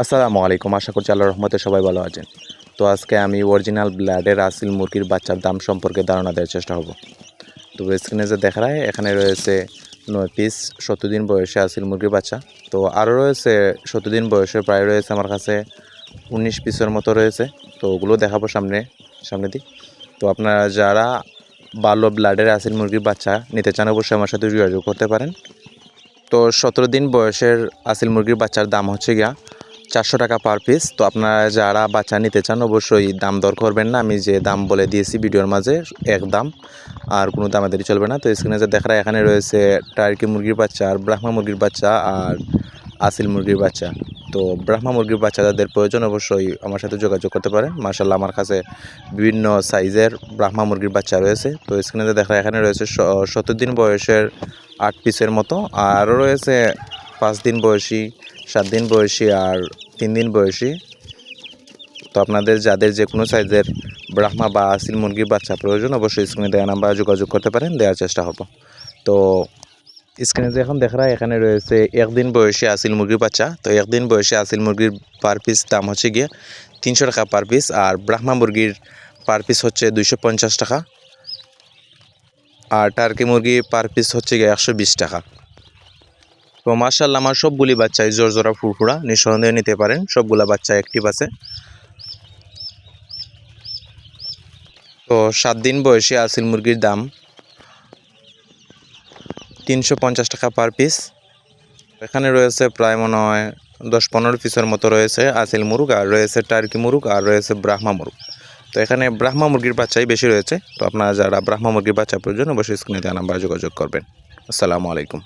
আসসালামু আলাইকুম, আশা করছি আল্লাহ রহমতে সবাই ভালো আছেন। তো আজকে আমি অরিজিনাল ব্লাডের আসিল মুরগির বাচ্চার দাম সম্পর্কে ধারণা দেওয়ার চেষ্টা হব। তো স্ক্রিনে যে দেখা যায় এখানে রয়েছে নয় পিস সত্তর দিন বয়সে আসিল মুরগির বাচ্চা। তো আরও রয়েছে সত্তর দিন বয়সে প্রায় রয়েছে আমার কাছে উনিশ পিসের মতো রয়েছে। তো ওগুলো দেখাবো সামনে সামনে দিক। তো আপনারা যারা ভালো ব্লাডের আসিল মুরগির বাচ্চা নিতে চান, অবশ্যই আমার সাথে যোগাযোগ করতে পারেন। তো সতেরো দিন বয়সের আসিল মুরগির বাচ্চার দাম হচ্ছে গিয়া চারশো টাকা পার পিস তো আপনারা যারা বাচ্চা নিতে চান, অবশ্যই দাম দর করবেন না। আমি যে দাম বলে দিয়েছি ভিডিওর মাঝে, এক দাম। আর কোনো দামাদারি চলবে না। তো স্ক্রিনে যে দেখা এখানে রয়েছে টার্কি মুরগির বাচ্চা, আর ব্রাহ্মা মুরগির বাচ্চা, আর আসিল মুরগির বাচ্চা। তো ব্রাহ্মা মুরগির বাচ্চা যাদের প্রয়োজন, অবশ্যই আমার সাথে যোগাযোগ করতে পারেন। মার্শাল্লাহ আমার কাছে বিভিন্ন সাইজের ব্রাহ্মা মুরগির বাচ্চা রয়েছে। তো স্ক্রিনে দেখা এখানে রয়েছে সত্তর দিন বয়সের আট পিসের মতো। আরও রয়েছে পাঁচ দিন বয়সী, সাত দিন বয়সী আর তিন দিন বয়সী। তো আপনাদের যাদের যে কোনো সাইজের ব্রাহ্মা বা আসিল মুরগির বাচ্চা প্রয়োজন, অবশ্যই স্ক্রিনে দেওয়া নাম্বার যোগাযোগ করতে পারেন, দেওয়ার চেষ্টা হব। তো স্ক্রিনে যে এখন দেখা এখানে রয়েছে একদিন বয়সী আসিল মুরগির বাচ্চা। তো একদিন বয়সী আসিল মুরগির পার পিস দাম হচ্ছে গিয়ে তিনশো টাকা পার পিস আর ব্রাহ্মা মুরগির পার পিস হচ্ছে দুইশো পঞ্চাশ টাকা। আর টার্কি মুরগি পার পিস হচ্ছে গিয়ে একশো বিশ টাকা। তো মার্শাল্লাহ আমার সবগুলি বাচ্চাই জোর জোড়া ফুরফুরা, নিঃসন্দেহে নিতে পারেন। সবগুলা বাচ্চা অ্যাক্টিভ আছে। তো সাত দিন বয়সী আসিল মুরগির দাম তিনশো পঞ্চাশ টাকা পার পিস এখানে রয়েছে প্রায় মনে হয় দশ পনেরো পিসের মতো রয়েছে আসিল মুরগ, আর রয়েছে টার্কি মুরগ, আর রয়েছে ব্রাহ্মা মুরগ। তো এখানে ব্রাহ্মা মুরগির বাচ্চাই বেশি রয়েছে। তো আপনারা যারা ব্রাহ্মা মুরগির বাচ্চা প্রয়োজন, অবশ্যই স্ক্রিনে দেওয়া নাম্বার যোগাযোগ করবেন। আসসালামু আলাইকুম।